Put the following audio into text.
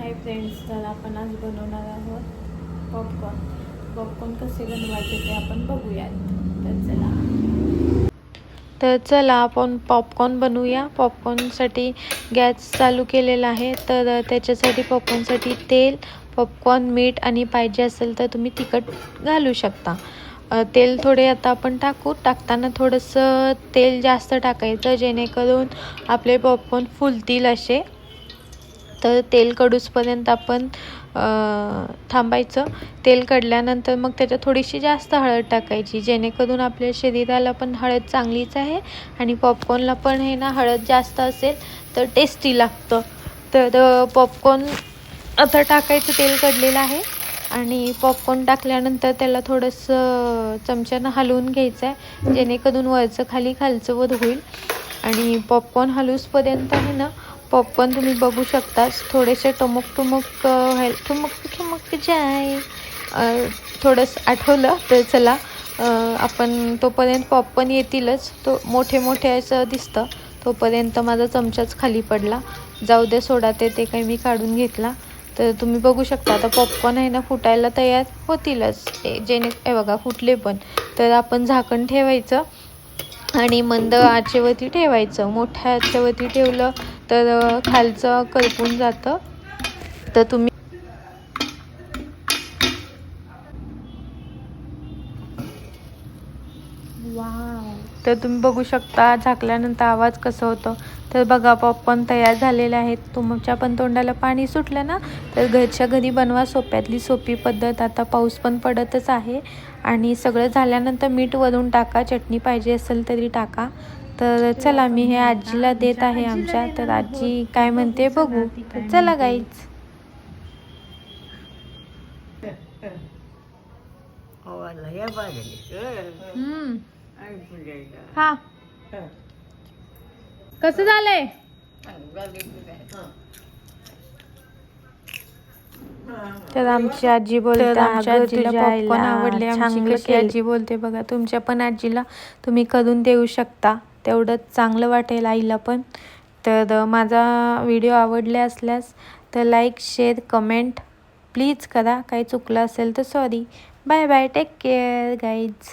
Hi friends तर आपण आज बनवणार आहोत पॉपकॉर्न पॉपकॉर्न कसे बनवायचे ते आपण बघूयात. तर चला. तर चला आपण पॉपकॉर्न बनवूया. पॉपकॉर्नसाठी गॅस चालू केलेला आहे. तर त्याच्यासाठी पॉपकॉर्नसाठी तेल पॉपकॉर्न मीठ आणि पाहिजे असेल तर तुम्ही तिखट घालू शकता. तेल थोडे आता आपण टाकू. टाकताना थोडंसं तेल जास्त टाकायचं जेणेकरून आपले पॉपकॉर्न फुलतील असे. तर तेल कडूसपर्यंत आपण थांबायचं. तेल कढल्यानंतर मग त्याच्यात थोडीशी जास्त हळद टाकायची जेणेकरून आपल्या शरीराला पण हळद चांगलीच आहे आणि पॉपकॉर्नला पण हे ना हळद जास्त असेल तर टेस्टी लागतं. तर पॉपकॉर्न आता टाकायचं तेल कढलेलं आहे आणि पॉपकॉर्न टाकल्यानंतर त्याला थोडंसं चमच्यानं हलवून घ्यायचं आहे जेणेकरून वरचं खाली खालचं वर होईल. आणि पॉपकॉर्न हलवूसपर्यंत आहे ना पॉपकॉर्न तुम्ही बघू शकताच. थोडेसे टमक टुमक अ, ठुमक ठुमक जाय. थोडंसं आठवलं तर चला आपण तोपर्यंत पॉपकॉर्न येतीलच. तो मोठे मोठे असं दिसतं. तोपर्यंत माझा चमचाच खाली पडला. जाऊ दे सोडा ते ते काही मी काढून घेतला. तर तुम्ही बघू शकता आता पॉपकॉर्न आहे ना फुटायला तयार होतीलच. ए, जेणे हे बघा फुटले पण. तर आपण झाकण ठेवायचं आणि मंद आचेवरती ठेवायचं. मोठ्या आचेवरती ठेवलं तर खालचं करपून जातं. तर तुम्ही तर तुम्ही बघू शकता झाकल्यानंतर आवाज कसं होतं. तर बघा पॉपकॉर्न तयार झालेले आहेत. तुमच्या पण तोंडाला पाणी सुटलं ना? तर घरच्या घरी बनवा सोप्यातली सोपी पद्धत. आता पाऊस पण पडतच आहे. आणि सगळं झाल्यानंतर मीठ वरून टाका. चटणी पाहिजे असेल तरी टाका. तर चला मी हे आजीला देत आहे आमच्या. तर आजी काय म्हणते बघू. तर चला गाईच हा कसं झालंय? तर आमची आजी बोलते आमच्या आजीला पॉपकॉर्न आवडले आमची कशी आजी बोलते बघा तुमच्या पण आजीला तुम्ही करून देऊ शकता. तेवढंच चांगलं वाटेल आईला पण. तर माझा व्हिडिओ आवडले असल्यास तर लाईक शेअर कमेंट प्लीज करा. काही चुकलं असेल तर sorry bye bye take care guys